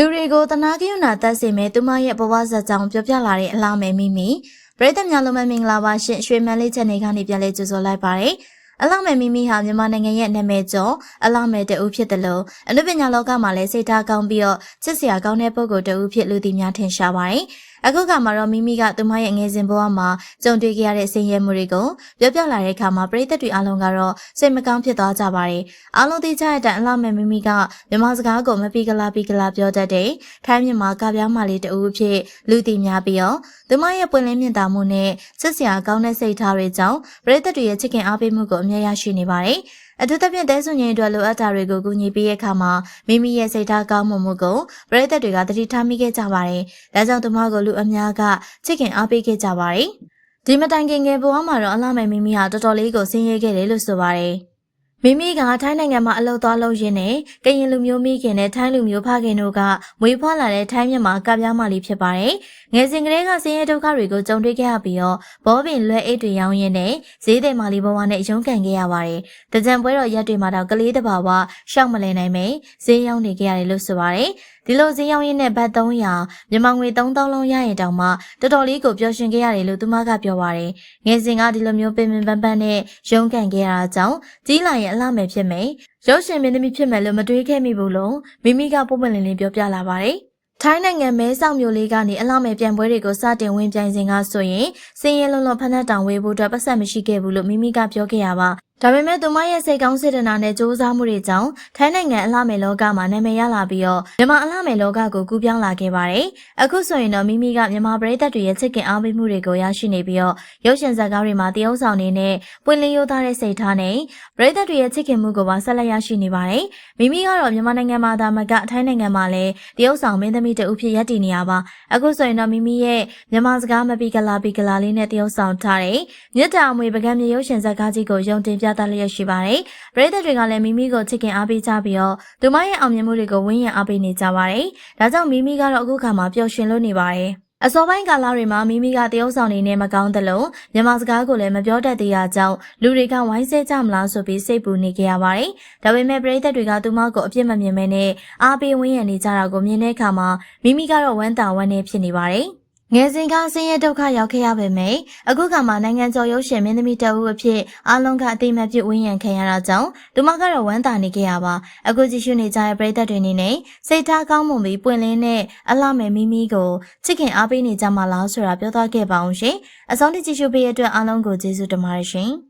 လူတွေကိုတနာကရုဏာတက်စေမဲ့သူမရဲ့ဘဝဇာတ်ကြောင့်ပြောပြလာတဲ့အလားမယ်မိမိပရိသတ်များလုံးမမင်္ဂလာပါရှင်ရွှေမန်းလေးချက်နေကနေပြန်လဲကြိုဆိုလိုက်ပါတယ်အလားမယ်မိမိဟာမြန်မာနိုင်ငံရဲ့နာမည်ကျော်အလားမယ်တူဖြစ်တယ်လို့အနုပညာလောကမှာလည်းစိတ်ထားကောင်းပြီးတော့ချစ်စရာကောင်းတဲ့ပုဂ္ဂိုလ်တူဖြစ်လူသိများထင်ရှားပါတယ် အခုကမှတော့မိမိကသူမရဲ့ငယ်စဉ်ဘဝမှာကြုံတွေ့ခဲ့ရတဲ့ဆင်းရဲမှုတွေကိုပြောပြလာတဲ့အခါမှာပရိသတ်တွေအားလုံးကတော့စိတ်မကောင်းဖြစ်သွားကြပါတယ်အားလုံးသိကြတဲ့အတိုင်းအလားမယ်မိမိကမြန်မာစကားကိုမပီကလာပီကလာပြောတတ်တဲ့ထိုင်းမြန်မာကပြောင်းမလေးတူဖြစ်လူသိများပြီးတော့သူမရဲ့ပွင့်လင်းမြင့်တာမှုနဲ့ချစ်စရာကောင်းတဲ့စိတ်ထားတွေကြောင့်ပရိသတ်တွေရဲ့ချစ်ခင်အားပေးမှုကိုအမြဲရရှိနေပါတယ် အထူးသဖြင့်တဲဆွန်ရင်အတွက်လိုအပ်တာတွေကိုကူညီပေးတဲ့အခါမှာမိမိရဲ့စိတ်ထားကောင်းမှုမှုကိုပရိသတ်တွေကသတိထားမိခဲ့ကြပါတယ်။ဒါကြောင့်သူမကိုလူအများကချစ်ခင်အားပေးခဲ့ကြပါတယ်။ဒီမတိုင်ခင်ငယ်ဘဝမှာတော့အလှမယ်မိမိဟာတော်တော်လေးကိုဆင်းရဲခဲ့တယ်လို့ဆိုပါတယ်။ မိမိကထိုင်းနိုင်ငံမှာအလုပ်သွားလုပ်ရင်းနဲ့ကရင်လူမျိုးမိခင်နဲ့ထိုင်းလူမျိုးဖခင်တို့ကမွေးဖွားလာတဲ့ထိုင်းမြန်မာကပြောင်းမလေးဖြစ်ပါတယ်။ငယ်စဉ်ကလေးကဆင်းရဲဒုက္ခတွေကိုကြုံတွေ့ခဲ့ရပြီးတော့ဘောပင်လွယ်အိတ်တွေရောင်းရင်းနဲ့ဈေးတယ်မာလီဘဝနဲ့ရုန်းကန်ခဲ့ရပါတယ်။တကြံပွဲတော်ရက်တွေမှာတော့ကလေးတစ်ပါးဝရှောက်မလဲနိုင်မယ်ဈေးရောင်းနေခဲ့ရတယ်လို့ဆိုပါတယ်။ ဒီလိုဈေးရောင်းရင်းနဲ့ဘတ်300မြန်မာငွေ3000လုံးရရင်တောင်မှတော်တော်လေးကိုပျော်ရွှင်ခဲ့ရတယ်လို့သူမကပြောပါတယ်။ငယ်စဉ်ကဒီလိုမျိုးပင်ပင်ပန်းပန်းနဲ့ရုန်းကန်ခဲ့ရတာကြောင့်ကြီးလာရင်အလှမယ်ဖြစ်မယ်။ရုပ်ရှင်မင်းသမီးဖြစ်မယ်လို့မတွေးခဲ့မိဘူးလို့မိမိကပုံမှန်လင်းလင်းပြောပြလာပါတယ်။ထိုင်းနိုင်ငံမဲဆောက်မြို့လေးကနေအလားမယ်ပြန်ပွဲတွေကိုစတင်ဝင်ပြိုင်စဉ်ကဆိုရင်စင်းရဲလုံးလုံးဖက်နှက်တောင်ဝေးဖို့အတွက်ပတ်သက်မရှိခဲ့ဘူးလို့မိမိကပြောခဲ့ရပါ ဒါပေမဲ့သူမရဲ့စိတ်ကောင်းစေတနာနဲ့စူးစမ်းမှုတွေကြောင့်ထိုင်းနိုင်ငံအလှမယ်လောကမှာနာမည်ရလာပြီးတော့မြန်မာအလှမယ်လောကကိုကူးပြောင်းလာခဲ့ပါတယ်။အခုဆိုရင်တော့မိမိကမြန်မာပရိသတ်တွေရဲ့ချစ်ခင်အားပေးမှုတွေကိုရရှိနေပြီးတော့ရုပ်ရှင်ဇာတ်ကားတွေမှာတရုပ်ဆောင်နေနဲ့ပွင့်လင်းရိုးသားတဲ့စိတ်ထားနဲ့ပရိသတ်တွေရဲ့ချစ်ခင်မှုကိုပါဆက်လက်ရရှိနေပါတယ်။မိမိကတော့မြန်မာနိုင်ငံမှာဒါမကထိုင်းနိုင်ငံမှာလည်းတရုပ်ဆောင်မင်းသမီးတဦးဖြစ်ရပ်တည်နေရပါ။အခုဆိုရင်တော့မိမိရဲ့မြန်မာစကားမပီကလာပီကလာလေးနဲ့တရုပ်ဆောင်ထားတဲ့မြစ်တာအမွေပကံမြေရုပ်ရှင်ဇာတ်ကားကြီးကိုယုံတင်ပြသလျက်ရှိပါတယ်။ပရိသတ်တွေကလည်းမိမိကိုချစ်ခင်အားပေးကြပြီးတော့သူမရဲ့အောင်မြင်မှုတွေကိုဝန်းရံအားပေးနေကြပါတယ်။ဒါကြောင့်မိမိကတော့အခုခါမှာပျော်ရွှင်လို့နေပါတယ်။အစောပိုင်းကာလတွေမှာမိမိကတရုပ်ဆောင်နေနဲ့မကောင်းသလိုမြန်မာစကားကိုလည်းမပြောတတ်သေးတာကြောင့်လူတွေကဝိုင်းဆဲကြမလားဆိုပြီးစိတ်ပူနေကြရပါတယ်။ဒါပေမဲ့ပရိသတ်တွေကသူမကိုအပြစ်မမြင်မဲနဲ့အားပေးဝန်းရံနေကြတာကိုမြင်တဲ့အခါမှာမိမိကတော့ဝမ်းသာဝမ်းနည်းဖြစ်နေပါတယ်။ ငယ်စဉ်ကဆင်းရဲဒုက္ခရောက်ခဲ့ရပေမယ့်အခုကမှနိုင်ငံကျော်ရုပ်ရှင်မင်းသမီးတအုပ်အဖြစ်အားလုံးကအတိမတ်ပြဝင်းရံခံရတာကြောင့်သူမကတော့ဝမ်းသာနေခဲ့ရပါအခုကြည့်ရှုနေကြတဲ့ပရိသတ်တွေအနေနဲ့စိတ်ထားကောင်းမွန်ပြီးပွင့်လင်းတဲ့အလှမယ်မိမိကိုချစ်ခင်အားပေးနေကြမှာလားဆိုတာပြောသွားခဲ့ပါအောင်ရှင်အဆုံးထိကြည့်ရှုပေးရတဲ့အတွက်အားလုံးကိုကျေးဇူးတင်ပါတယ်ရှင်